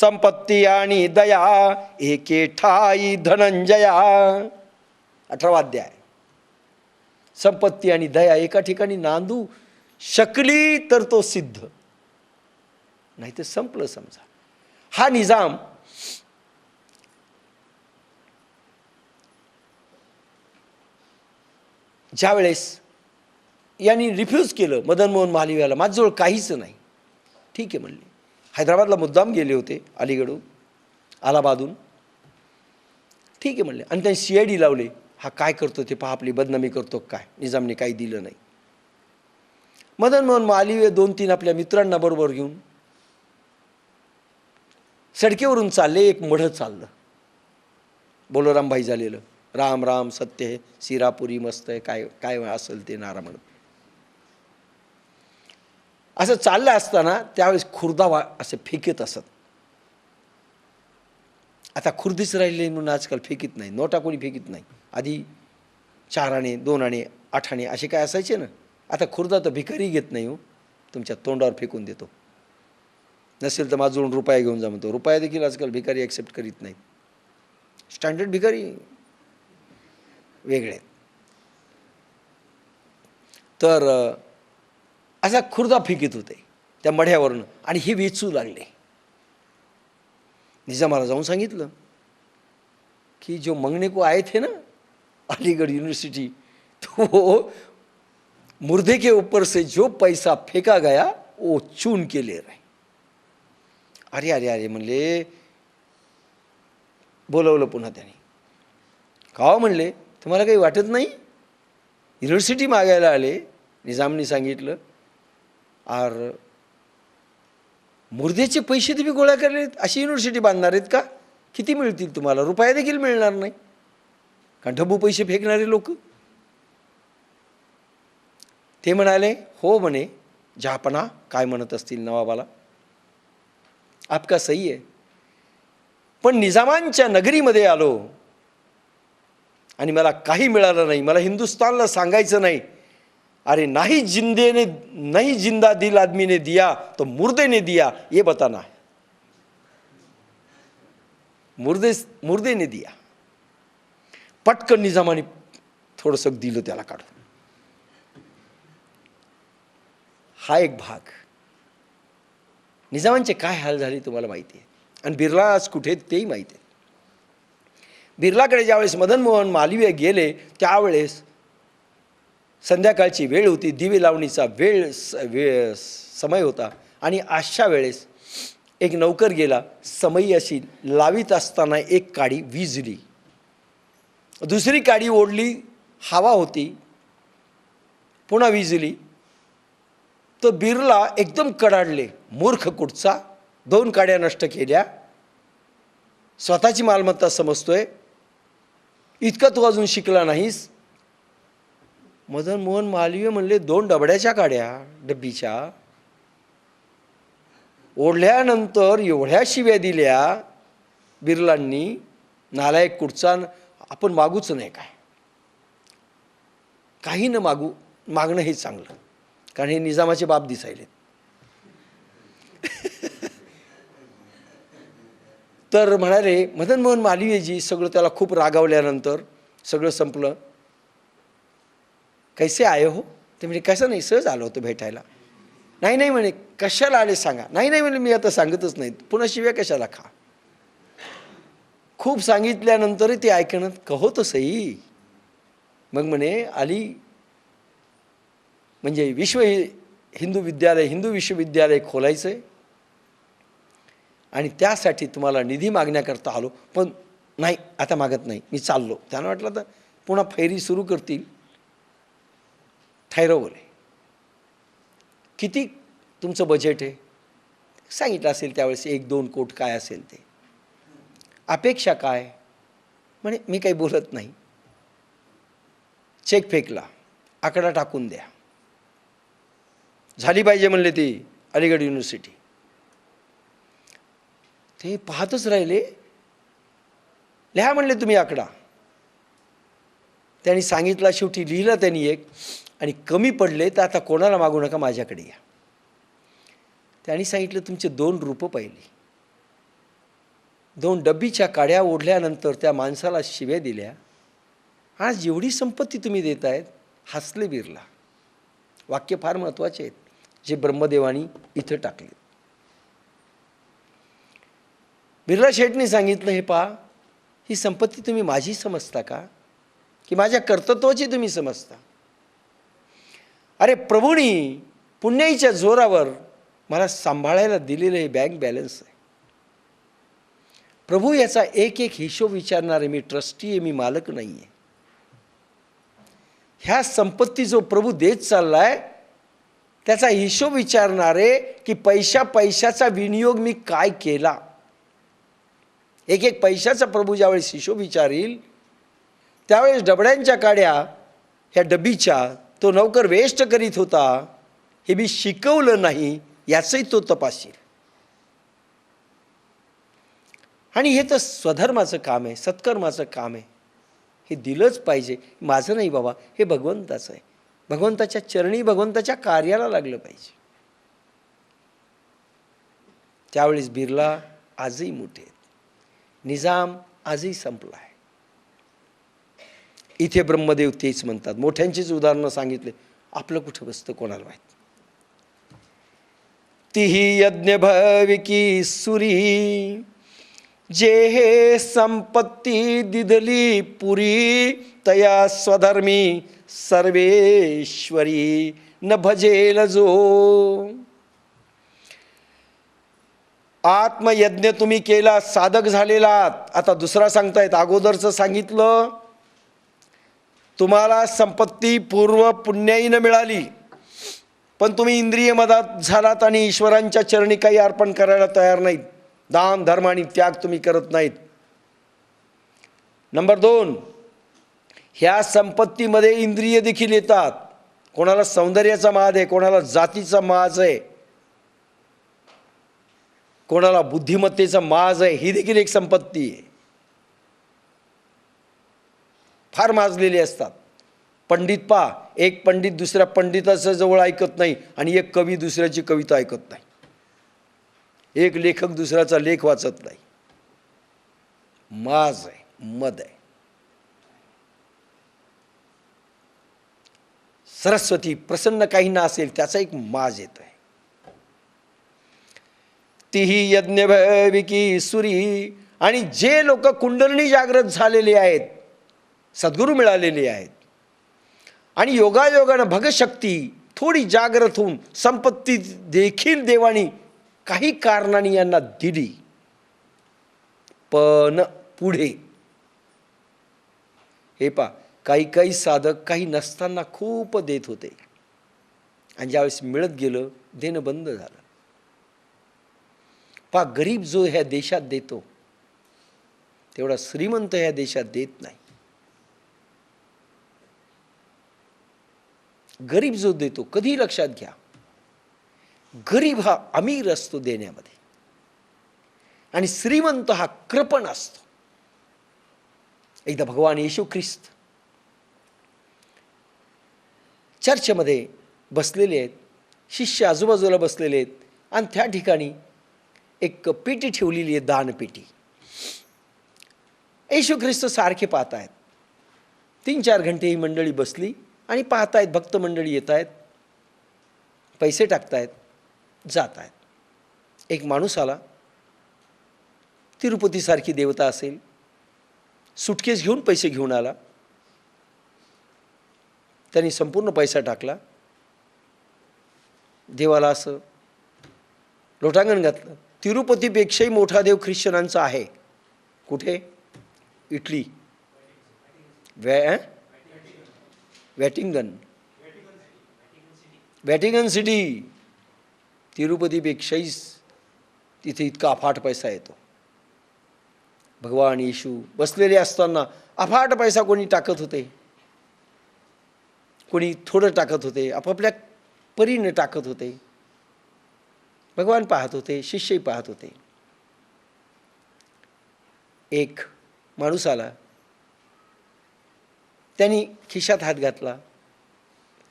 संपत्ती आणि दया एके ठाई धनंजया. अठरावा अध्याय. संपत्ती आणि दया एका ठिकाणी नांदू शकली तर तो सिद्ध. नाही तर संपलं समजा. हा निजाम ज्यावेळेस यांनी रिफ्यूज केलं मदन मोहन मालवीयाला माझ्याजवळ काहीच नाही. ठीक आहे म्हणले. हैदराबादला मुद्दाम गेले होते अलीकडून अलाहाबादून ठीक आहे म्हणले. आणि त्यांनी सी आय डी लावले. हा काय करतो ते पहा आपली बदनामी करतो काय? निजामने काही दिलं नाही. मदन मोहन मालवीय दोन तीन आपल्या मित्रांना बरोबर घेऊन सडकेवरून चालले एक मढं चाललं. बोलोरामभाई झालेलं. राम राम सत्य हे सिरापुरी मस्त आहे काय काय असेल ते नारा म्हणत असं चाललं असताना त्यावेळेस खुर्दा वा असे फेकीत असत. आता खुर्दीच राहिले म्हणून आजकाल फेकीत नाही. नोटा कोणी फेकीत नाही. आधी चार आणे दोन आणे आठ आणे असे काय असायचे ना? आता खुर्दा तर भिकारी घेत नाही हो. तुमच्या तोंडावर फेकून देतो. नसेल तर माझं रुपया घेऊन जा म्हणतो. रुपया देखील आजकाल भिकारी ॲक्सेप्ट करीत नाहीत. स्टँडर्ड भिकारी वेगळे आहेत. तर असा खुर्दा फेकीत होते त्या मढ्यावरून आणि हे वेचू लागले. निजामाला जाऊन सांगितलं कि जो मंगने को आए थे ना अलीगढ़ यूनिवर्सिटी तो मुर्दे के ऊपर से जो पैसा फेंका गया वो चून के ले रहे. अरे अरे अरे म्हणले बोलवलं पुन्हा त्याने. का हो म्हणले तुम्हाला काही वाटत नाही? युनिव्हर्सिटी मागायला आले. निजामनी सांगितलं आर मुर्देचे पैसे तुम्ही गोळा करले अशी युनिव्हर्सिटी बांधणार आहेत का? किती मिळतील तुम्हाला? रुपया देखील मिळणार नाही. कारण ढबू पैसे फेकणारे लोक. ते म्हणाले हो म्हणे जहापना काय म्हणत असतील नवाबाला. आपका सही आहे. पण निजामांच्या नगरीमध्ये आलो. आणि मला काही मिळालं नाही. मला हिंदुस्तानला सांगायचं नाही. अरे नाही जिंदेने नहीं जिंदा दिल आदमी ने दिया तो मुर्दे ने दिया ये बताना है। मुर्दे मुर्दे ने दिया। पटकन निजामाने थोडंसं दिलं त्याला काढून। हा एक भाग। निजामांचे काय हाल झाले तुम्हाला माहिती आहे? आणि बिर्ला आज कुठे आहेत तेही माहिती आहे। बिर्लाकडे ज्यावेळेस मदन मोहन मालवीय गेले त्यावेळेस संध्याकाळची वेळ होती दिवे लावणीचा वेळ स वेळ समय होता. आणि अशा वेळेस एक नौकर गेला समयी अशी लावीत असताना एक काडी विजली. दुसरी काडी ओढली हवा होती पुन्हा विजली. तर बिरला एकदम कडाडले मूर्ख कुठचा? दोन काड्या नष्ट केल्या. स्वतःची मालमत्ता समजतोय. इतकं तू अजून शिकला नाहीस. मदन मोहन मालवीय म्हणले दोन डबड्याच्या काड्या डब्बीच्या. ओढल्यानंतर एवढ्या शिव्या दिल्या बिर्लांनी नालायक कुठचा आपण मागूच नाही काय. काही न मागू मागणं हे चांगलं. कारण हे निजामाचे बाप दिसायलेत. तर म्हणाले मदन मोहन मालवीयजी सगळं त्याला खूप रागावल्यानंतर सगळं संपलं. कैसे आये हो? ते म्हणजे कसं नाही सहज आलो होतो भेटायला. नाही नाही म्हणे कशाला आले सांगा. नाही नाही म्हणे मी आता सांगतच नाही. पुन्हा शिव्या कशाला खा? खूप सांगितल्यानंतरही ते ऐकणं कहो तर सही मग म्हणे आली. म्हणजे विश्व हिंदू विद्यालय हिंदू विश्वविद्यालय खोलायचं आहे. आणि त्यासाठी तुम्हाला निधी मागण्याकरता आलो. पण नाही आता मागत नाही. मी चाललो. त्यानं वाटलं तर पुन्हा फैरी सुरू करतील. थायरोवर आहे. किती तुमचं बजेट आहे? सांगितलं असेल त्यावेळेस एक दोन कोट काय असेल ते. अपेक्षा काय? म्हणे मी काही बोलत नाही. चेक फेकला. आकडा टाकून द्या. झाली पाहिजे म्हणले ती अलीगड युनिव्हर्सिटी ते पाहतच राहिले. लिहा म्हणले तुम्ही आकडा. त्यांनी सांगितला शेवटी लिहिलं त्यांनी एक. आणि कमी पडले तर आता कोणाला मागू नका? माझ्याकडे या. त्यांनी सांगितलं तुमचे दोन रूपं पाहिली. दोन डब्बीच्या काड्या ओढल्यानंतर त्या माणसाला शिव्या दिल्या. आज एवढी संपत्ती तुम्ही देत आहेत हसले बिरला. वाक्य फार महत्त्वाचे आहेत जे ब्रह्मदेवानी इथं टाकले. बिर्ला शेठने सांगितलं हे पा ही संपत्ती तुम्ही माझी समजता का? की माझ्या कर्तृत्वाची तुम्ही समजता? अरे प्रभूनी पुण्याईच्या जोरावर मला सांभाळायला दिलेलं हे बँक बॅलन्स आहे. प्रभू याचा एक एक हिशोब विचारणारे मी ट्रस्टी आहे मी मालक नाही आहे ह्या संपत्ती जो प्रभू देत चाललाय त्याचा हिशोब विचारणारे की पैशा पैशाचा विनियोग मी काय केला? एक एक पैशाचा प्रभू ज्यावेळेस हिशोब विचारील त्यावेळेस डबड्यांच्या काड्या ह्या डबीच्या तो नौकर वेस्ट करीत होता हे मी शिकवलं नाही याचंही तो तपासील आणि हे तर स्वधर्माचं काम आहे सत्कर्माचं काम आहे. हे दिलंच पाहिजे. माझं नाही बाबा हे भगवंताचं आहे. भगवंताच्या चरणी भगवंताच्या कार्याला लागलं पाहिजे. त्यावेळेस बिर्ला आजही मोठे आहेत. निजाम आजही संपला आहे. इथे ब्रह्मदेव तेच म्हणतात. मोठ्यांचीच उदाहरणं सांगितले. आपलं कुठं बसतं? कोणाला माहीत? तिही यज्ञ भविकी सुरी जे हे संपत्ती दिदली पुरी तया स्वधर्मी सर्वेश्वरी न भजेल जो. आत्मयज्ञ तुम्ही केला साधक झालेला आता दुसरा सांगतायत अगोदरचं सांगितलं तुम्हाला संपत्ती पूर्व पुण्याईनं मिळाली पण तुम्ही इंद्रिय मदात झालात आणि ईश्वरांच्या चरणी काही अर्पण करायला तयार नाहीत. दान धर्म आणि त्याग तुम्ही करत नाहीत. नंबर दोन ह्या संपत्तीमध्ये इंद्रिय देखील येतात. कोणाला सौंदर्याचा माज आहे कोणाला जातीचा माज आहे कोणाला बुद्धिमत्तेचा माज आहे ही देखील एक संपत्ती आहे. फार माजलेली असतात. पंडित पा एक पंडित दुसऱ्या पंडिताच्या जवळ ऐकत नाही आणि एक कवी दुसऱ्याची कविता ऐकत नाही. एक लेखक दुसऱ्याचा लेख वाचत नाही. माज आहे मद आहे. सरस्वती प्रसन्न काहींना असेल त्याचा एक माज येत आहे तीही यज्ञ भविकी सुरी आणि जे लोक कुंडलनी जागृत झालेले आहेत सद्गुरू मिळालेले आहेत. आणि योगायोगानं भगशक्ती थोडी जागृत होऊन संपत्ती देखील देवानी काही कारणाने यांना दिली. पण पुढे हे पा काही काही साधक काही नसताना खूप देत होते. आणि ज्यावेळेस मिळत गेलं देणं बंद झालं. पा गरीब जो ह्या देशात देतो तेवढा श्रीमंत ह्या देशात देत नाही. गरीब जो देतो कधी लक्षात घ्या. गरीब हा अमीर असतो देण्यामध्ये. आणि श्रीमंत हा कृपण असतो. एकदा भगवान येशू ख्रिस्त चर्चमध्ये बसलेले आहेत शिष्य आजूबाजूला बसलेले आहेत आणि त्या ठिकाणी एक पेटी ठेवलेली आहे दानपेटी येशू ख्रिस्त सारखे पाहत आहेत. तीन चार घंटे ही मंडळी बसली. आणि पाहतायत भक्त मंडळी येत आहेत पैसे टाकतायत जात आहेत एक माणूस आला. तिरुपतीसारखी देवता असेल. सुटकेस घेऊन पैसे घेऊन आला. त्यांनी संपूर्ण पैसा टाकला. देवाला असं लोटांगण घातलं. तिरुपतीपेक्षाही मोठा देव ख्रिश्चनांचा आहे. कुठे? इटली. व्या वॅटिंगन वॅटिंगन सिटी तिरुपतीपेक्षाही तिथे इतका अफाट पैसा येतो भगवान येशू बसलेले असताना अफाट पैसा कोणी टाकत होते कोणी थोडं टाकत होते आपापल्या परीने टाकत होते भगवान पाहत होते शिष्यही पाहत होते एक माणूस आला त्यांनी खिशात हात घातला.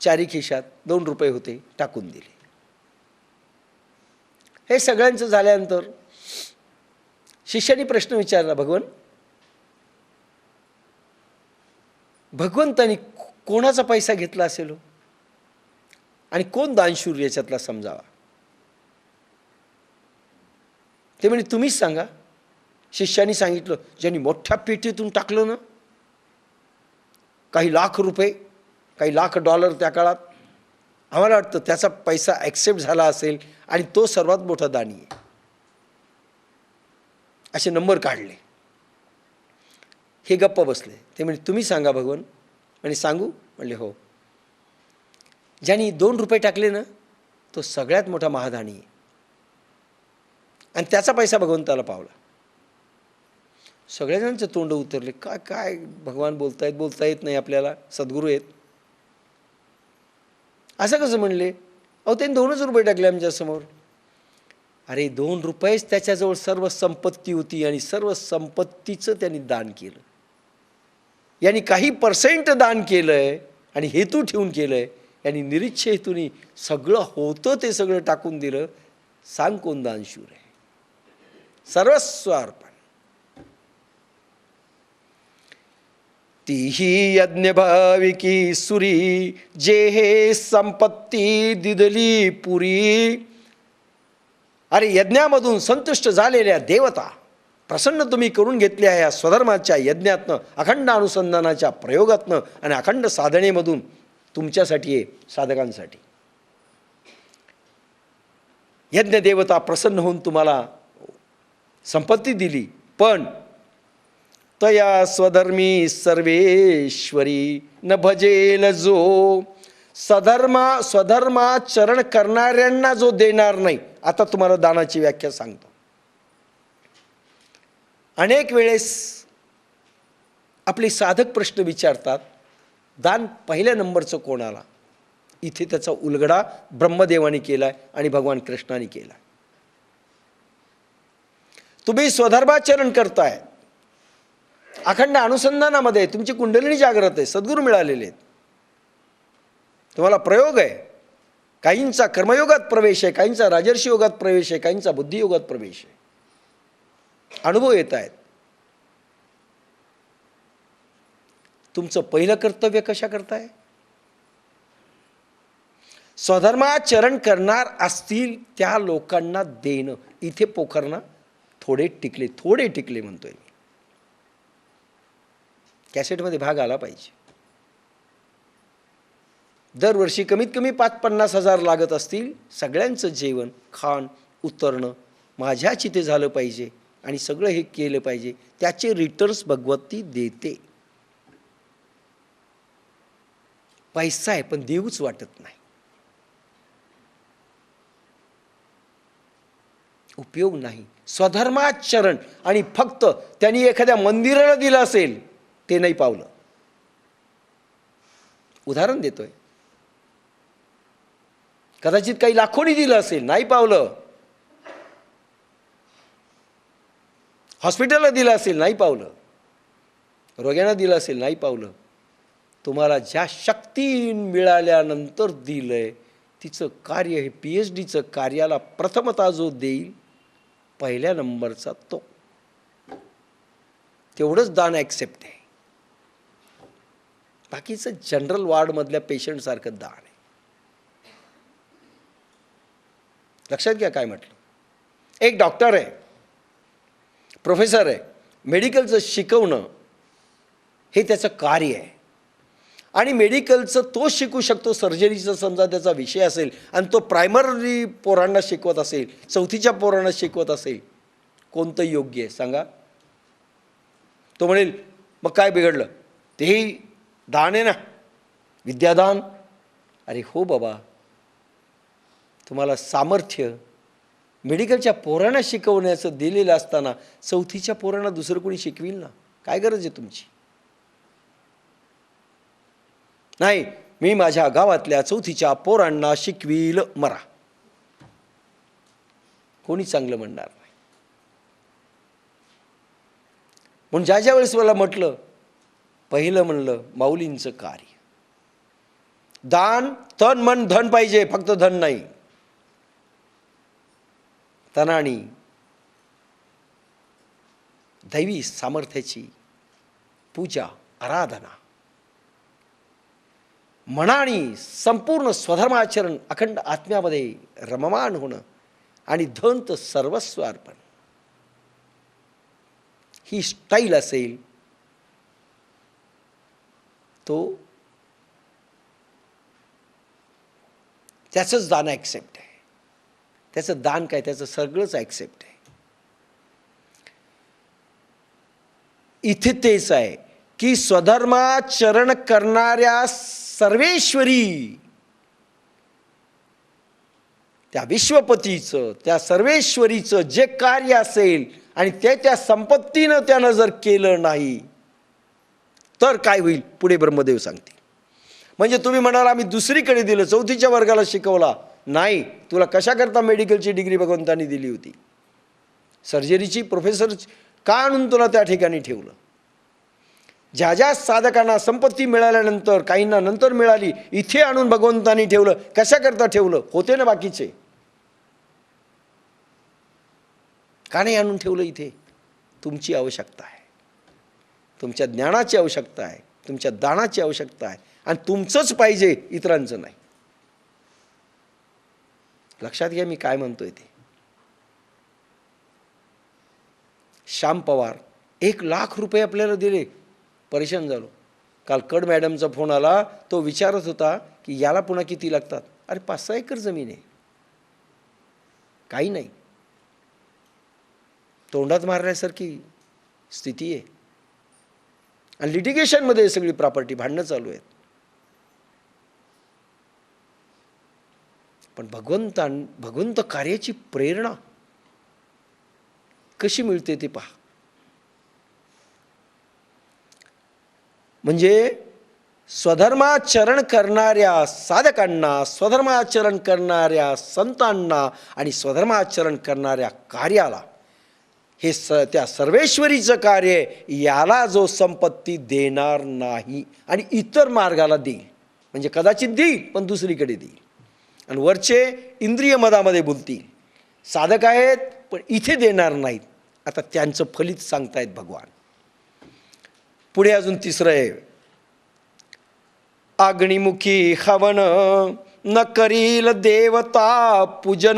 चारी खिशात दोन रुपये होते टाकून दिले. हे सगळ्यांचं झाल्यानंतर शिष्याने प्रश्न विचारला भगवान भगवंतानी कोणाचा पैसा घेतला असेल हो? आणि कोण दानशूर याच्यातला समजावा? ते म्हणजे तुम्हीच सांगा. शिष्याने सांगितलं ज्यांनी मोठ्या पेटीतून टाकलं ना काही लाख रुपये काही लाख डॉलर त्या काळात. आम्हाला वाटतं त्याचा पैसा ॲक्सेप्ट झाला असेल आणि तो सर्वात मोठा दानी आहे. असे नंबर काढले. हे गप्प बसले. ते म्हणजे तुम्ही सांगा भगवान. आणि सांगू? म्हणले हो. ज्यांनी दोन रुपये टाकले ना तो सगळ्यात मोठा महादानी आहे. आणि त्याचा पैसा भगवंताला पावला. सगळ्याजणांचे तोंड उतरले. काय काय भगवान बोलतायत बोलता येत नाही आपल्याला. सद्गुरू आहेत. असं कसं म्हणले? अहो त्यांनी दोनच रुपये टाकले आमच्यासमोर अरे दोन रुपयेच त्याच्याजवळ सर्व संपत्ती होती आणि सर्व संपत्तीचं त्यांनी दान केलं. यांनी काही पर्सेंट दान केलंय आणि हेतू ठेवून केलंय. यांनी निरीच्छ हेतूने सगळं होतं ते सगळं टाकून दिलं. सांग कोण दानशूर आहे? सर्वस्व अर्पण. तीही यज्ञभाविकी सुरी जे हे संपत्ती दिदली पुरी. अरे यज्ञामधून संतुष्ट झालेल्या देवता प्रसन्न तुम्ही करून घेतल्या या स्वधर्माच्या यज्ञातनं अखंड अनुसंधानाच्या प्रयोगातनं आणि अखंड साधनेमधून तुमच्यासाठी आहे साधकांसाठी. यज्ञ देवता प्रसन्न होऊन तुम्हाला संपत्ती दिली पण तया स्वधर्मी सर्वेश्वरी न भजेल जो. सधर्मा स्वधर्माचरण करणाऱ्यांना जो देणार नाही आता तुम्हाला दानाची व्याख्या सांगतो. अनेक वेळेस आपले साधक प्रश्न विचारतात दान पहिल्या नंबरचं कोणाला? इथे त्याचा उलगडा ब्रह्मदेवाने केलाय आणि भगवान कृष्णाने केला तुम्ही स्वधर्माचरण करताय अखंड अनुसंधानामध्ये तुमची कुंडलिनी जागृत आहे सद्गुरू मिळालेले आहेत. तुम्हाला प्रयोग आहे. काहींचा कर्मयोगात प्रवेश आहे काहींचा राजर्षी योगात प्रवेश आहे काहींचा बुद्धियोगात प्रवेश आहे. अनुभव येत आहेत. तुमचं पहिलं कर्तव्य कशा करताय? स्वधर्माचरण करणार असतील त्या लोकांना देणं. इथे पोखरणं थोडे टिकले थोडे टिकले म्हणतोय मी. कॅसेटमध्ये भाग आला पाहिजे. दरवर्षी कमीत कमी पाच पन्नास हजार लागत असतील सगळ्यांचं जेवण खाण उतरणं माझ्या चिते झालं पाहिजे आणि सगळं हे केलं पाहिजे त्याचे रिटर्न्स भगवती देते. पैसा आहे पण देऊच वाटत नाही. उपयोग नाही. स्वधर्माचरण आणि फक्त त्यांनी एखाद्या मंदिराला दिलं असेल ते नाही पावलं. उदाहरण देतोय. कदाचित काही लाखोनी दिलं असेल नाही पावलं. हॉस्पिटलला दिलं असेल नाही पावलं. रोग्यांना दिलं असेल नाही पावलं. तुम्हाला ज्या शक्ती मिळाल्यानंतर दिलंय तिचं कार्य हे पी एच डीचं कार्याला प्रथमता जो देईल पहिल्या नंबरचा तो. तेवढंच दान ॲक्सेप्ट आहे. बाकीचं जनरल वॉर्डमधल्या पेशंटसारखं दान आहे. लक्षात घ्या काय म्हटलं. एक डॉक्टर आहे. प्रोफेसर आहे. मेडिकलचं शिकवणं हे त्याचं कार्य आहे. आणि मेडिकलचं तो शिकू शकतो सर्जरीचा समजा त्याचा विषय असेल आणि तो प्रायमरी पोरांना शिकवत असेल चौथीच्या पोरांना शिकवत असेल कोणतं योग्य आहे? सांगा. तो म्हणेल मग काय बिघडलं? तेही दान आहे ना विद्यादान. अरे हो बाबा. तुम्हाला सामर्थ्य. मेडिकलच्या पोरांना शिकवण्याचं दिलेलं असताना चौथीच्या पोरांना दुसरं कोणी शिकविल ना? काय गरज आहे तुमची? नाही मी माझ्या गावातल्या चौथीच्या पोरांना शिकवील मरा. कोणी चांगलं म्हणणार नाही. म्हणून ज्या ज्या वेळेस मला म्हटलं पहिलं म्हणलं माऊलींचं कार्य. दान तन मन धन पाहिजे फक्त धन नाही. तनाणी दैवी सामर्थ्याची पूजा आराधना. मनाने संपूर्ण स्वधर्माचरण अखंड आत्म्यामध्ये रममान होणं आणि धंत सर्वस्व अर्पण. ही स्टाईल असेल तो त्याचंच दान ॲक्सेप्ट आहे. त्याचं दान काय? त्याचं सगळंच ॲक्सेप्ट आहे. इथे तेच आहे की स्वधर्माचरण करणाऱ्या सर्वेश्वरी त्या विश्वपतीचं त्या सर्वेश्वरीचं जे कार्य असेल आणि ते त्या संपत्तीनं त्यानं जर केलं नाही तर काय होईल? पुढे ब्रह्मदेव सांगतील. म्हणजे तुम्ही म्हणाल आम्ही दुसरीकडे दिलं चौथीच्या वर्गाला शिकवला. नाही तुला कशाकरता मेडिकलची डिग्री भगवंतांनी दिली होती? सर्जरीची प्रोफेसर का आणून तुला त्या ठिकाणी ठेवलं? ज्या ज्या साधकांना संपत्ती मिळाल्यानंतर काहींना नंतर मिळाली इथे आणून भगवंतांनी ठेवलं कशाकरता ठेवलं? होते ना बाकीचे. का नाही आणून ठेवलं इथे? तुमची आवश्यकता आहे. तुमच्या ज्ञानाची आवश्यकता आहे तुमच्या दानाची आवश्यकता आहे आणि तुमचंच पाहिजे इतरांचं नाही. लक्षात घ्या मी काय म्हणतोय ते. श्याम पवार एक लाख रुपये आपल्याला दिले परेशान झालो. काल कड मॅडमचा फोन आला तो विचारत होता की याला पुन्हा किती लागतात? अरे पाच सहा एकर जमीन आहे. काही नाही. तोंडात मारण्यासारखी स्थिती आहे. आणि लिटिगेशनमध्ये सगळी प्रॉपर्टी भांडणं चालू आहेत. पण भगवंतां भगवंत कार्याची प्रेरणा कशी मिळते ते पहा. म्हणजे स्वधर्माचरण करणाऱ्या साधकांना स्वधर्माचरण करणाऱ्या संतांना आणि स्वधर्माचरण करणाऱ्या कार्याला हे स त्या सर्वेश्वरीचं कार्य याला जो संपत्ती देणार नाही आणि इतर मार्गाला देईल. म्हणजे कदाचित देईल पण दुसरीकडे देईल. आणि वरचे इंद्रिय मदामध्ये बोलतील. साधक आहेत पण इथे देणार नाहीत. आता त्यांचं फलित सांगतायत भगवान. पुढे अजून तिसरं आहे. अग्निमुखी हवन न करील देवता पूजन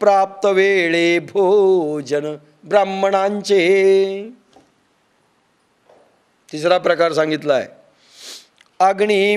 प्राप्त वेळे भोजन. ब्राह्मणांचे. तिसरा प्रकार सांगितला आहे अग्नी